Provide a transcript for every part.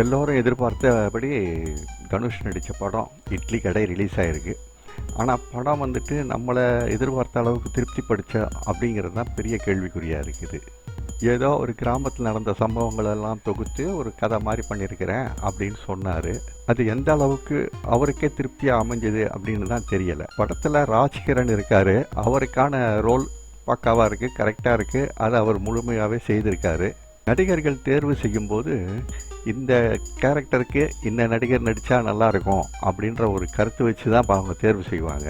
எல்லோரும் எதிர்பார்த்தபடி தனுஷ் நடித்த படம் இட்லி கடை ரிலீஸ் ஆகிருக்கு ஆனால் படம் வந்துட்டு நம்மளை எதிர்பார்த்த அளவுக்கு திருப்திப்படுத்த அப்படிங்கிறது தான் பெரிய கேள்விக்குறியாக இருக்குது. ஏதோ ஒரு கிராமத்தில் நடந்த சம்பவங்களெல்லாம் தொகுத்து ஒரு கதை மாதிரி பண்ணியிருக்கிறேன் அப்படின்னு சொன்னார். அது எந்த அளவுக்கு அவருக்கே திருப்தியாக அமைஞ்சது அப்படின்னு தான் தெரியலை. படத்தில் ராஜ்கிரண் இருக்கார். அவருக்கான ரோல் பக்காவாக இருக்குது கரெக்டாக இருக்குது அதை அவர் முழுமையாகவே செய்திருக்காரு. நடிகர்கள் தேர்வு செய்யும்போது இந்த கேரக்டருக்கு இந்த நடிகர் நடித்தா நல்லாயிருக்கும் அப்படின்ற ஒரு கருத்து வச்சு தான் அவங்க தேர்வு செய்வாங்க.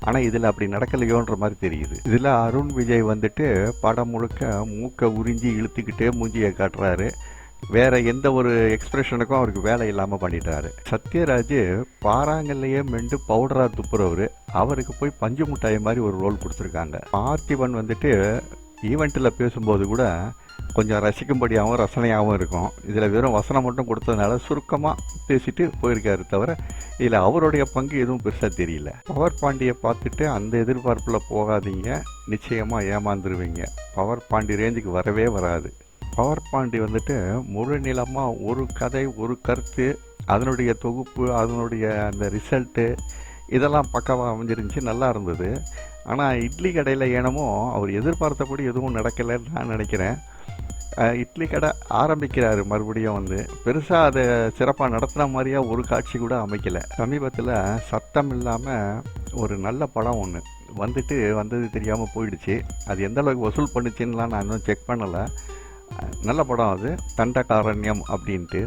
ஆனால் இதில் அப்படி நடக்கலையோன்ற மாதிரி தெரியுது. இதில் அருண் விஜய் வந்துட்டு படம் முழுக்க மூக்கை உறிஞ்சி இழுத்துக்கிட்டே மூஞ்சியை காட்டுறாரு. வேற எந்த ஒரு எக்ஸ்பிரஷனுக்கும் அவருக்கு வேலை இல்லாமல் பண்ணிட்டாரு. சத்யராஜ் பாறாங்கல்லையே மெண்டு பவுடரா துப்புறவர். அவருக்கு போய் பஞ்சு முட்டாய் மாதிரி ஒரு ரோல் கொடுத்துருக்காங்க. பார்த்திபன் வந்துட்டு ஈவெண்ட்டில் பேசும்போது கூட கொஞ்சம் ரசிக்கும்படியாகவும் ரசனையாகவும் இருக்கும். இதில் வெறும் வசனம் மட்டும் கொடுத்ததுனால சுருக்கமாக பேசிட்டு போயிருக்காரு தவிர இதில் அவருடைய பங்கு எதுவும் பெருசாக தெரியல. பவர் பாண்டியை பார்த்துட்டு அந்த எதிர்பார்ப்பில் போகாதீங்க. நிச்சயமாக ஏமாந்துருவீங்க. பவர் பாண்டி ரேஞ்சுக்கு வரவே வராது. பவர் பாண்டி வந்துட்டு முழு நிலமாக ஒரு கதை ஒரு கருத்து அதனுடைய தொகுப்பு அதனுடைய அந்த ரிசல்ட்டு இதெல்லாம் பக்கவாக அமைஞ்சிருந்துச்சு நல்லா இருந்தது. ஆனால் இட்லி கடையில் ஏனமோ அவர் எதிர்பார்த்தபடி எதுவும் நடக்கலைன்னு நான் நினைக்கிறேன். இட்லி கடை ஆரம்பிக்கிறாரு மறுபடியும் வந்து. பெருசாக அதை சிறப்பாக நடத்துன மாதிரியா ஒரு காட்சி கூட அமைக்கலை. சமீபத்தில் சத்தம் இல்லாமல் ஒரு நல்ல படம் ஒன்று வந்துட்டு வந்தது தெரியாமல் போயிடுச்சு. அது எந்த அளவுக்கு வசூல் பண்ணுச்சுன்னுலாம் நான் இன்னும் செக் பண்ணலை. நல்ல படம் அது. தண்டகாரண்யம் அப்படின்ட்டு.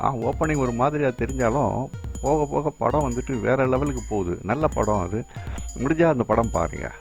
ஆ ஓப்பனிங் ஒரு மாதிரியாக தெரிஞ்சாலும் போக போக படம் வந்துட்டு வேறு லெவலுக்கு போகுது. நல்ல படம் அது. முடிஞ்சால் அந்த படம் பாருங்கள்